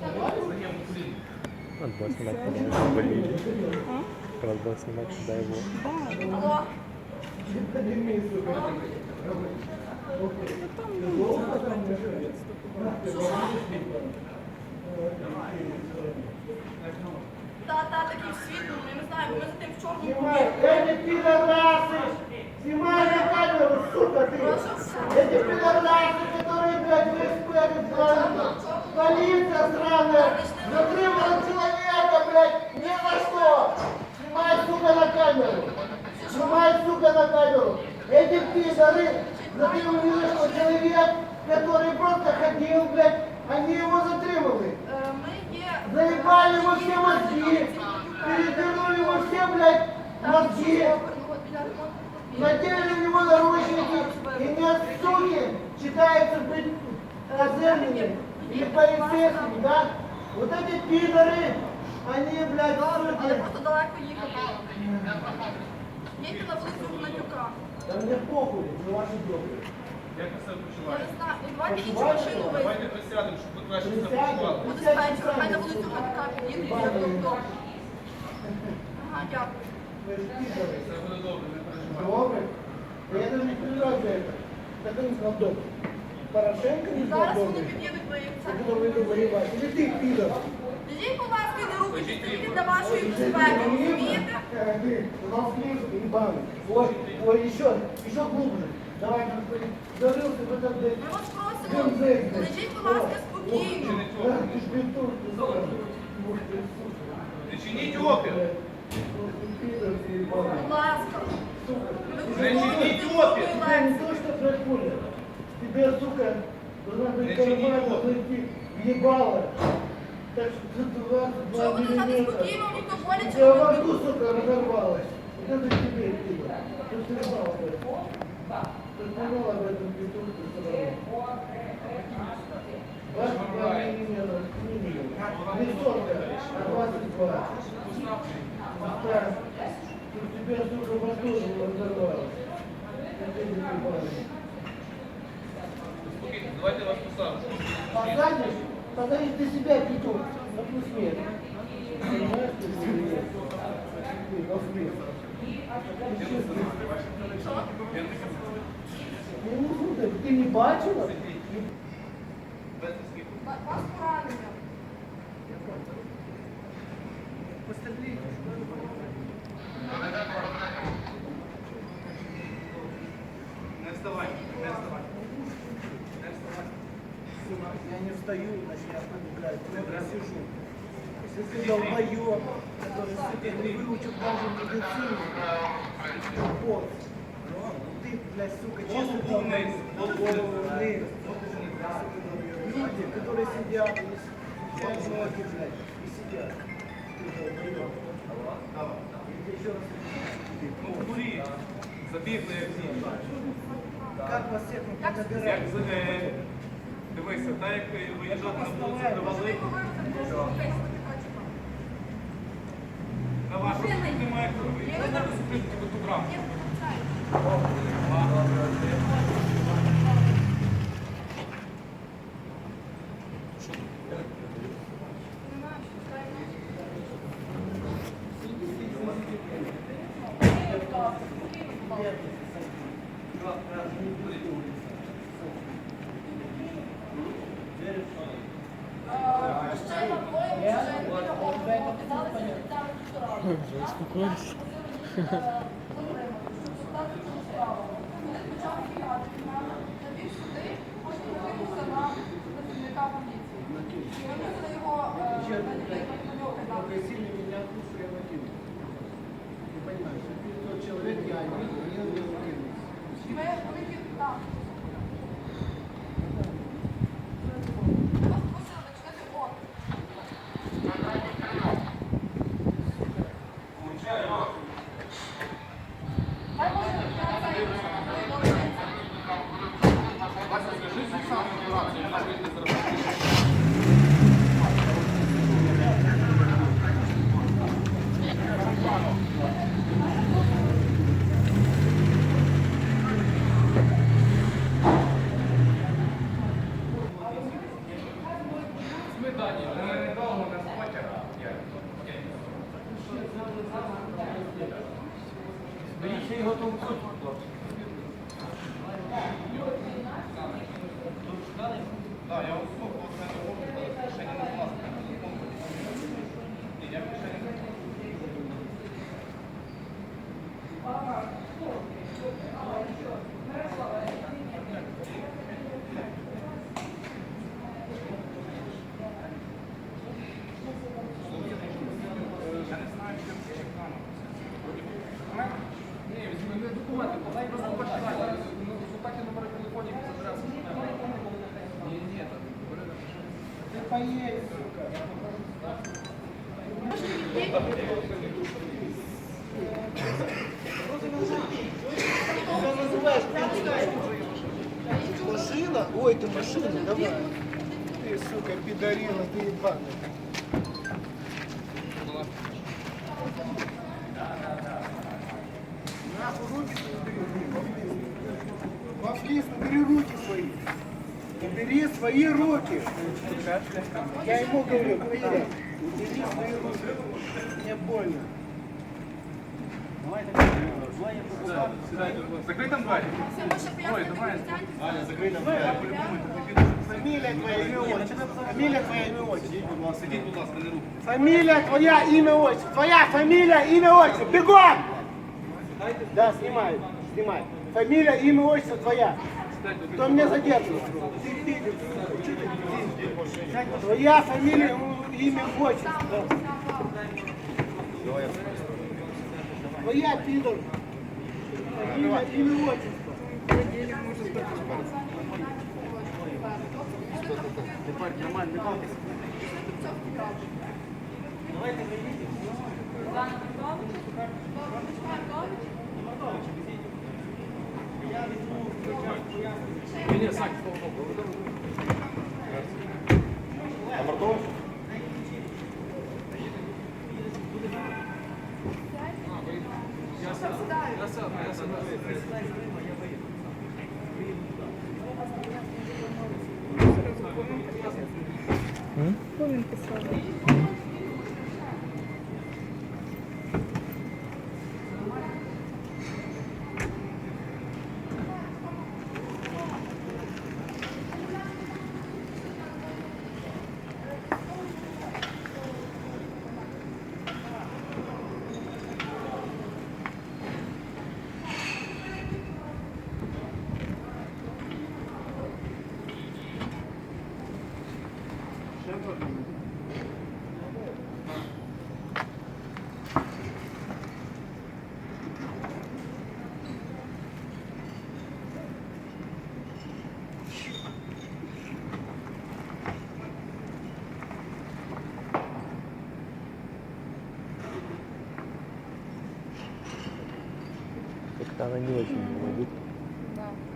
Надо было снимать, когда его болели. Надо было снимать, когда его... Алло. Та, та, такий світло, я не знаю, бо ми за тим в чорному Снимай, побігли. эти пидорасы! Снимай на камеру, сука ты! Эти пидорасы, которые, блядь, в СП правильно! Полиция сраная! Затримала человека, блядь, ни за что! Снимай, сука, на камеру! Снимай, сука, на камеру! Эти пидоры, затримали что человек, который просто ходил, блядь, они его затримали! Є... Заебали вы все мозги! Перевернули вы все, блядь, мозги! Надели на него наручники, и нет суки, считается быть казенными или полицейскими, да? Вот эти пидоры, они, блядь, Але суки. просто далеко їхати. Їдьте на вулицю Гнатюка. Да мне похуй, не ваши добрые. Як ви себе Я почуваєте? не знаю, ну, давайте іншу Почуваєте? машину Давайте вийдемо. присядемо, щоб ви краще себе Присядьте. почували. Буде спечка, хай на вулицю Гнатюка під'їдуть і автобус. Ага, дякую. Вы же пидоры. Все буде добре, не переживайте. Добрый? Да я даже не понимаю за это. Так он сказал добрый. Порошенко не сказал Зараз вони добрый. під'їдуть, бо їх це. Я буду выйду воевать. Или ты, пидор? Дідіть, будь ласка, не рухайте, тільки для вашої безпеки, розумієте? Э, Ты, наслышь, ебаный. Ой, ой, еще, еще глубже. Давай, господи, зарылся в этот, блядь, Ми вас просимо, гемзек, блядь. лежіть, будь ласка, спокійно. Да, ты ж бинтур, ты знаешь. Ух ты, сука. Не чиніть опір! Ух ты, пидор, ты ебаный. Будь ласка. Сука. Ви Не чиніть опір! Тебе не то, что происходит. Тебе, сука, должна быть Не чиніть кармана опір. зайти в ебало. Так что ты 22 Що ви лежати миллиметра. спокійно, ніхто боляче У тебя не во буде. рту, сука, разорвалась. Вот это тебе, пидор. Ты ж знал Давайте я вас посажу. Посадишь, посадишь ты себя, петух, на плюс смерть. Понимаешь, ты? Ты, не бачила? Без слів. Вас поранення. Не вставайте, не вставайте. Не вставайте Я не встаю, значит я буду, блядь, я сижу. Если ты долбоёб, который, сука, не выучил даже медицину, вот. Ты, блядь, сука, честно Голову вниз, голову вниз. голову вниз. Люди, которые сидят, сидят ноги, блядь, и сидят. Ты долбоёб. Я тебе еще раз Ну, говорю. в дворі. Забігли як всі. Как вас всех Як надо Дивися, так як виїжджати на вулицю давали, Güzel, spokuna düştük. Ми হতো Машина? Ой, ты машина, давай. Ты, сука, пидорила, ты ебаная. Нахуй руки Пошли, убери руки. Убери свои руки. Я ему говорю, убери. Убери свои руки. Мне больно. Закрий там двері. Ой, давай. Фамилия твоя, имя, отчество. Фамилия твоя, имя, отчество. Сидіть, будь ласка, не. Фамилия твоя, имя, отчество. Твоя фамилия, имя, отчество. Бегом! Да, снимай, снимай. Фамилия, имя, отчество твоя. Кто меня? Ты ты пиздишь? Твоя фамилия, имя, отчество. Твоя пидор. Фамилия, имя, отчество. Ні, ні, сяду. как-то она не очень была. Да.